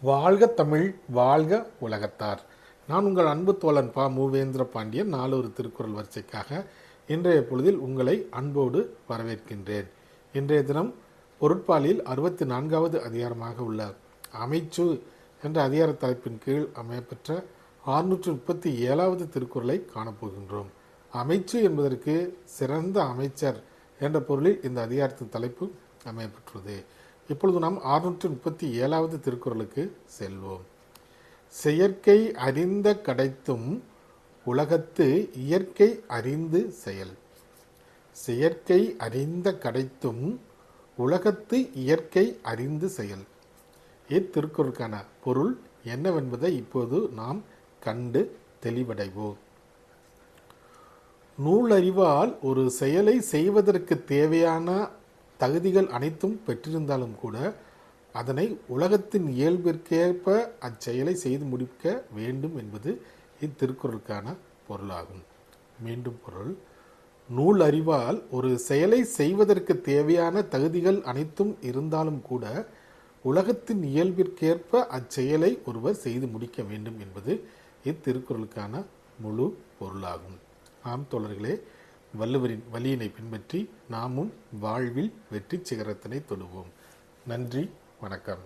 வாழ்க தமிழ் வாழ்க உலகத்தார். நான் உங்கள் அன்பு தோழன் பா. மூவேந்திர பாண்டியன். நாலொரு திருக்குறள் வரிசைக்காக இன்றைய பொழுதில் உங்களை அன்போடு வரவேற்கின்றேன். இன்றைய தினம் பொருட்பாலில் அறுபத்தி நான்காவது அதிகாரமாக உள்ள அமைச்சு என்ற அதிகார தலைப்பின் கீழ் அமையப்பெற்ற ஆறுநூற்று முப்பத்தி ஏழாவது திருக்குறளை காணப்போகின்றோம். அமைச்சு என்பதற்கு சிறந்த அமைச்சர் என்ற பொருளில் இந்த அதிகாரத்தின் தலைப்பு அமையப்பெற்றுள்ளது. இப்பொழுது நாம் ஆறுநூற்று முப்பத்தி ஏழாவது திருக்குறளுக்கு செல்வோம். செயற்கை அறிந்த கடைத்தும் உலகத்து இயற்கை அறிந்து செயல். செயற்கை அறிந்த கடைத்தும் உலகத்து இயற்கை அறிந்து செயல். இத்திருக்குறளுக்கான பொருள் என்னவென்பதை இப்போது நாம் கண்டு தெளிவடைவோம். நூலறிவால் ஒரு செயலை செய்வதற்கு தேவையான தகுதிகள் அனைத்தும் பெற்றிருந்தாலும் கூட அதனை உலகத்தின் இயல்பிற்கேற்ப அச்செயலை செய்து முடிக்க வேண்டும் என்பது இத்திருக்குறளுக்கான பொருளாகும். மீண்டும் பொருள். நூல் அறிவால் ஒரு செயலை செய்வதற்கு தேவையான தகுதிகள் அனைத்தும் இருந்தாலும் கூட உலகத்தின் இயல்பிற்கேற்ப அச்செயலை ஒருவர் செய்து முடிக்க வேண்டும் என்பது இத்திருக்குறளுக்கான முழு பொருளாகும். ஆம் தோழர்களே வள்ளுவரின் வழியினை பின்பற்றி நாமும் வாழ்வில் வெற்றி சிகரத்தினை தொடுவோம். நன்றி வணக்கம்.